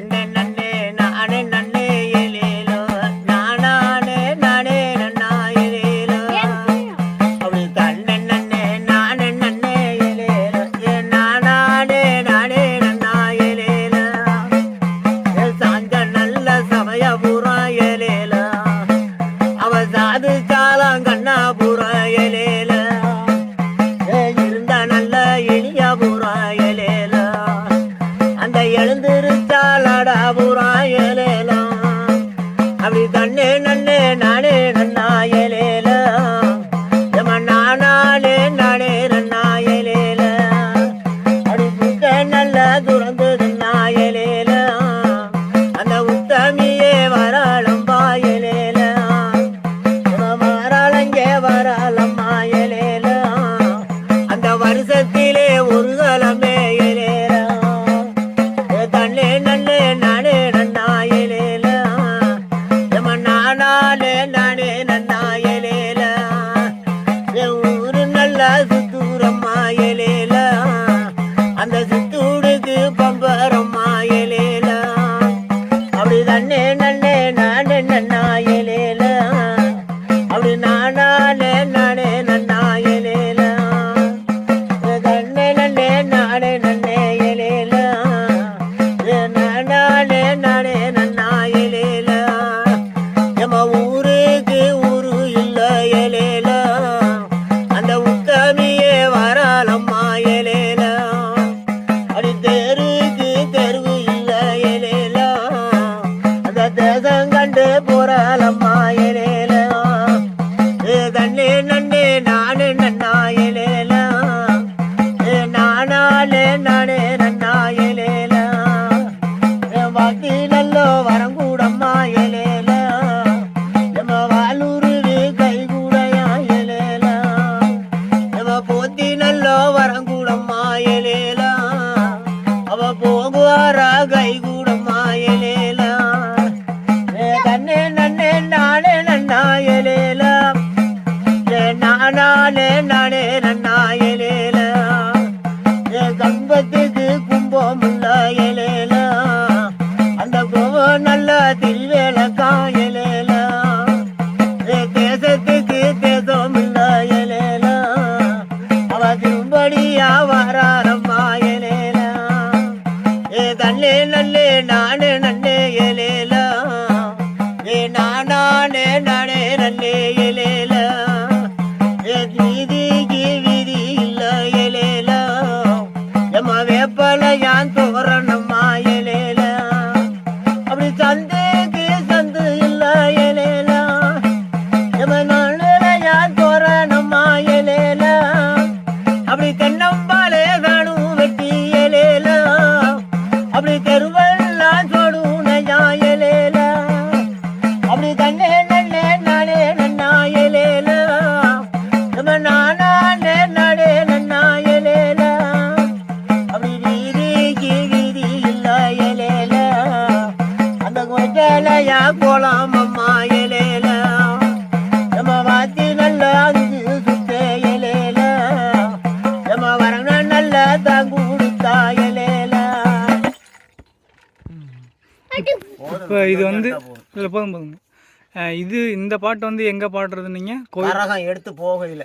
தன்னே நன்னே நானே நன்னே ஏலேலோ நானானே நானே நன்னா ஏலேலோ அப்படி தன்னே நன்னே நானே நன்னே ஏ நானானே நானே நன்னா ஏ சாஞ்ச நல்ல அவ சாது ஏ இருந்த நல்ல அந்த எழுந்து துறந்தது நாயலேலாம் அந்த உத்தமியே வராளம் பாயலேலாம் வராளங்கே வராளம் மாயலேலாம் அந்த வருஷத்திலே ஒரு கலமே ஏலேலாம் ஏ நன்னே நானே நன்னாயலேல எம நானாலே நானே நன்னாயலேல ஏ ஊரு நல்ல சுத்தூரம்மாயலேல அந்த பம்பரம் வரங்கூடம்மா ஏலேல அவ போகுவாரா கை கூடம்மா ஏலேல ஏ தன்னே நன்னே நானே நன்னாயலேல. ஏ நானே நன்னாயலேல. கம்பத்துக்கு கும்பம் உள்ள அந்த கோவம் நல்ல தில்வேல காயலேல. தேசத்துக்கு தேசம் உள்ள அவ திரும்படியா வராரம்மா தன்னே நல்லே நானே நன்னே எலேலா ஏ நானே நானே நன்னே எலேலா ஏ வீதிக்கு வீதி இல்ல எலேலா எம்ம வேப்பல யான் தோரணம்மா எலேலா அப்படி சந்துக்கு சந்து இல்ல இலேல எம்ம யான் தோரணம்மா அப்படி தென்னம் அப்படி தெருவெல்லாம் சொடும் யாயலேல அப்படி தன்னே நன்னே நானே நன்னாயலேல நம்ம நானே நானே நன்னாயலேல அப்படி வீதிக்கு வீதி இல்லாயலேல அந்த கொஞ்சலையா போலாம் அம்மாயலே இப்போ இது வந்து இல்லை போதும் போதுங்க இது இந்த பாட்டு வந்து எங்கே பாடுறது நீங்கள் கரகம் எடுத்து போகையில்.